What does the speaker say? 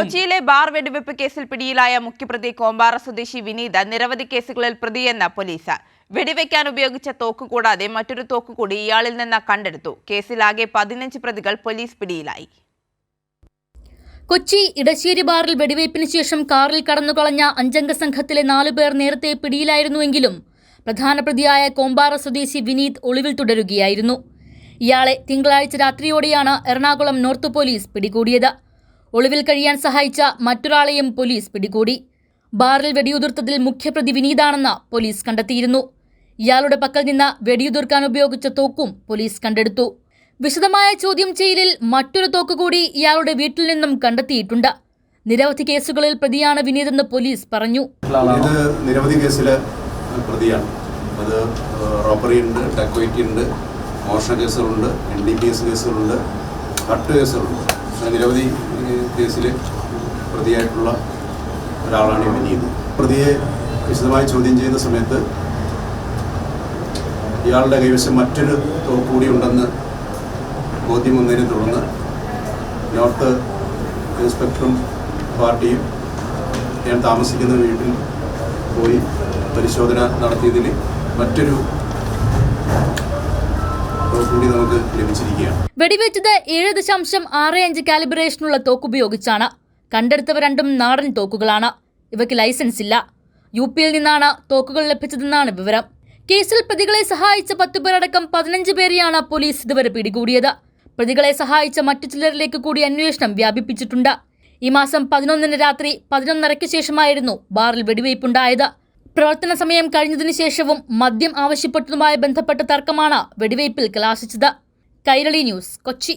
കൊച്ചിയിലെ ബാർ വെടിവെപ്പ് കേസിൽ പിടിയിലായ മുഖ്യപ്രതി കോമ്പാറ സ്വദേശി വിനീത നിരവധി കേസുകളിൽ പ്രതിയെന്ന പോലീസ്. വെടിവെക്കാൻ ഉപയോഗിച്ച തോക്ക് കൂടാതെ മറ്റൊരു തോക്ക് കൂടി ഇയാളിൽ നിന്ന് കണ്ടെടുത്തു. കേസിലാകെ പതിനഞ്ച് പ്രതികൾ പോലീസ് പിടിയിലായി. കൊച്ചി ഇടശ്ശേരി ബാറിൽ വെടിവയ്പ്പിന് ശേഷം കാറിൽ കടന്നുകളഞ്ഞ അഞ്ചംഗ സംഘത്തിലെ നാലുപേർ നേരത്തെ പിടിയിലായിരുന്നുവെങ്കിലും പ്രധാന പ്രതിയായ കോമ്പാറ സ്വദേശി വിനീത് ഒളിവിൽ തുടരുകയായിരുന്നു. ഇയാളെ തിങ്കളാഴ്ച രാത്രിയോടെയാണ് എറണാകുളം നോർത്ത് പോലീസ് പിടികൂടിയത്. ഒളിവിൽ കഴിയാൻ സഹായിച്ച മറ്റൊരാളെയും പോലീസ് പിടികൂടി. ബാറിൽ വെടിയുതിർത്തതിൽ മുഖ്യപ്രതി വിനീതാണെന്ന് പോലീസ് കണ്ടെത്തിയിരുന്നു. ഇയാളുടെ പക്കൽ നിന്ന് വെടിയുതിർക്കാൻ ഉപയോഗിച്ച തോക്കും പോലീസ് കണ്ടെടുത്തു. വിശദമായ ചോദ്യം ചെയ്യലിൽ മറ്റൊരു തോക്ക് കൂടി ഇയാളുടെ വീട്ടിൽ നിന്നും കണ്ടെത്തിയിട്ടുണ്ട്. നിരവധി കേസുകളിൽ പ്രതിയാണ് വിനീതെന്ന് പോലീസ് പറഞ്ഞു. ഇത് നിരവധി കേസിലെ പ്രതിയാണ്. അത് റോബറി ഉണ്ട് ഉണ്ട് മോഷണ കേസുകളുണ്ട് എൻ ഡി കേസുകളുണ്ട് കട്ട് കേസുകളുണ്ട്. നിരവധി കേസിൽ പ്രതിയായിട്ടുള്ള ഒരാളാണ് ഈ വിനീത് പ്രതിയെ വിശദമായി ചോദ്യം ചെയ്യുന്ന സമയത്ത് ഇയാളുടെ കൈവശം മറ്റൊരു തോക്ക് കൂടി ഉണ്ടെന്ന് ബോധ്യം വന്നതിനെ തുടർന്ന് നോർത്ത് ഇൻസ്പെക്ടറും പാർട്ടിയും ഞാൻ താമസിക്കുന്ന വീട്ടിൽ പോയി പരിശോധന നടത്തിയതിൽ മറ്റൊരു കൂടി നമുക്ക് ലഭിച്ചിരിക്കുകയാണ്. വെടിവെച്ചത് ഏഴ് ദശാംശം ആറ് അഞ്ച് കാലിബ്രേഷനുള്ള തോക്ക് ഉപയോഗിച്ചാണ്. കണ്ടെടുത്തവ രണ്ടും നാടൻ തോക്കുകളാണ്. ഇവയ്ക്ക് ലൈസൻസ് ഇല്ല. യു പിയിൽ നിന്നാണ് തോക്കുകൾ ലഭിച്ചതെന്നാണ് വിവരം. കേസിൽ പ്രതികളെ സഹായിച്ച പത്തുപേരടക്കം പതിനഞ്ച് പേരെയാണ് പോലീസ് ഇതുവരെ പിടികൂടിയത്. പ്രതികളെ സഹായിച്ച മറ്റു ചിലരിലേക്ക് കൂടി അന്വേഷണം വ്യാപിപ്പിച്ചിട്ടുണ്ട്. ഈ മാസം പതിനൊന്നിന് രാത്രി പതിനൊന്നരയ്ക്ക് ശേഷമായിരുന്നു ബാറിൽ വെടിവയ്പുണ്ടായത്. പ്രവർത്തന സമയം കഴിഞ്ഞതിനു ശേഷവും മദ്യം ആവശ്യപ്പെട്ടതുമായി ബന്ധപ്പെട്ട തർക്കമാണ് വെടിവയ്പിൽ കലാശിച്ചത്. കൈരളി ന്യൂസ് കൊച്ചി.